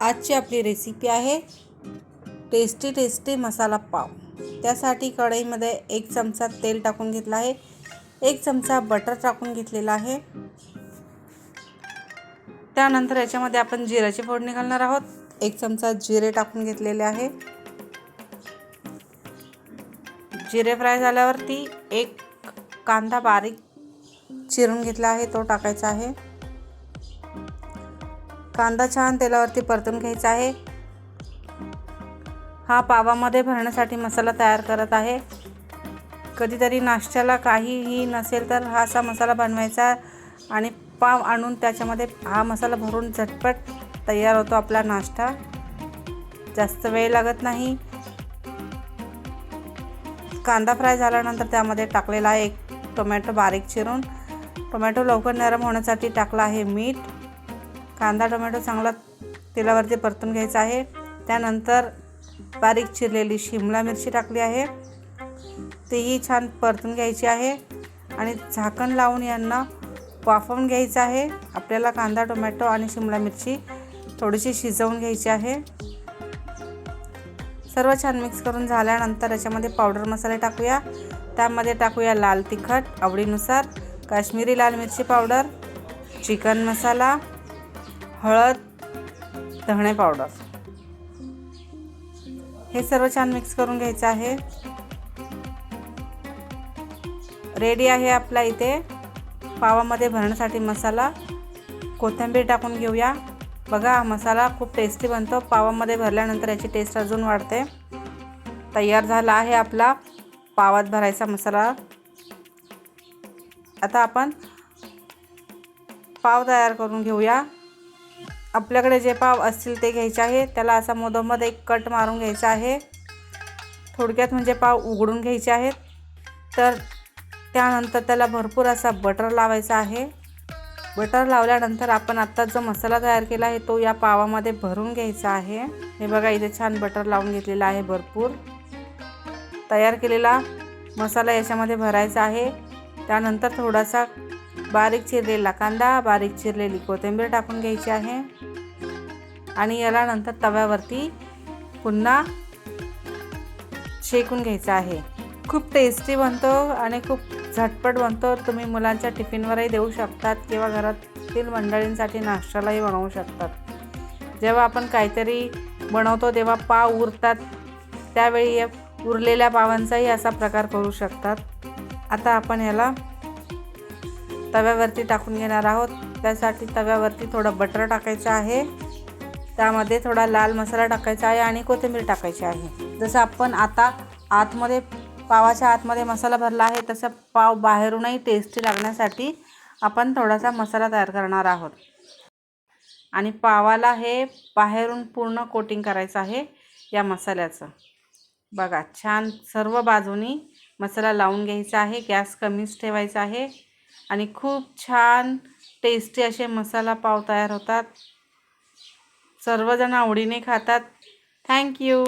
आजची आपली रेसिपी आहे टेस्टी टेस्टी मसाला पाव. त्यासाठी कढईमध्ये एक चमचा तेल टाकून घेतला आहे. एक चमचा बटर टाकून घेतलेला आहे. त्यानंतर याच्यामध्ये आपण जिऱ्याची फोडणी घालणार आहोत. एक चमचा जिरे टाकून घेतलेले आहे. जिरे फ्राय झाल्यावरती एक कांदा बारीक चिरून घेतला आहे. तो टाकायचा आहे. कांदा छान तेलावरती परतून घ्यायचा आहे. हा पावामध्ये भरण्यासाठी मसाला तयार करत आहे. कधीतरी नाश्त्याला काहीही नसेल तर हा असा मसाला बनवायचा आणि पाव आणून त्याच्यामध्ये हा मसाला भरून झटपट तयार होतो आपला नाश्ता. जास्त वेळ लागत नाही. कांदा फ्राय झाल्यानंतर त्यामध्ये टाकलेला आहे एक टोमॅटो बारीक चिरून टोमॅटो लवकर नरम होण्यासाठी टाकला आहे मीठ. कांदा टोमॅटो चांगला तेलावरती परतून घ्यायचा आहे. त्यानंतर बारीक चिरलेली शिमला मिरची टाकली आहे. तेही छान परतून घ्यायची आहे. आणि झाकण लावून यांना वाफवून घ्यायचं आहे. आपल्याला कांदा टोमॅटो आणि शिमला मिरची थोडीशी शिजवून घ्यायची आहे. सर्व छान मिक्स करून झाल्यानंतर याच्यामध्ये पावडर मसाले टाकूया. त्यामध्ये टाकूया लाल तिखट आवडीनुसार. काश्मीरी लाल मिरची पावडर चिकन मसाला हळद धणे पावडर. हे सर्व छान मिक्स करून घ्यायचं आहे. रेडी आहे आपला इथे. पावामध्ये भरण्यासाठी मसाला. कोथिंबीर टाकून घेऊया. बघा हा मसाला खूप टेस्टी बनतो. पावामध्ये भरल्यानंतर याची टेस्ट अजून वाढते. तयार झाला आहे आपला पावात भरायचा मसाला. आता आपण पाव तयार करून घेऊया. आपल्याकडे जे पाव असतील ते घ्यायचे आहे. त्याला असा मधोमध एक कट मारून घ्यायचा आहे. थोडक्यात म्हणजे पाव उघडून घ्यायचे आहेत. तर त्यानंतर त्याला भरपूर असा बटर लावायचा आहे. बटर लावल्यानंतर आपण आत्ता जो मसाला तयार केला आहे तो या पावामध्ये भरून घ्यायचा आहे. हे बघा इथे छान बटर लावून घेतलेला आहे भरपूर. तयार केलेला मसाला याच्यामध्ये भरायचा आहे. त्यानंतर थोडासा बारीक चिरलेला कांदा बारीक चिरलेली कोथिंबीर टाकून घ्यायची आहे. आणि याला नंतर तव्यावरती पुन्हा शेकून घ्यायचं आहे. खूप टेस्टी बनतो आणि खूप झटपट बनतो. तुम्ही मुलांच्या टिफिनवरही देऊ शकतात किंवा घरातील मंडळींसाठी नाश्त्यालाही बनवू शकतात. जेव्हा आपण काहीतरी बनवतो तेव्हा पाव उरतात. त्यावेळी उरलेल्या पावांचाही असा प्रकार करू शकतात. आता आपण याला तव्यावरती टाकून घेणार आहोत. त्यासाठी तव्यावरती थोडं बटर टाकायचं आहे. त्यामध्ये थोडा लाल मसाला टाकायचा आहे आणि कोथिंबीर टाकायची आहे. जसं आपण आता आतमध्ये पावाच्या आतमध्ये मसाला भरला आहे तसं पाव बाहेरूनही टेस्टी लागण्यासाठी आपण थोडासा मसाला तयार करणार आहोत. आणि पावाला हे बाहेरून पूर्ण कोटिंग करायचं आहे या मसाल्याचं. बघा छान सर्व बाजूनी मसाला लावून घ्यायचा आहे. गॅस कमीच ठेवायचा आहे. आणि खूप छान टेस्टी असे मसाला पाव तयार होतात. सर्वजण आवडीने खातात. थँक्यू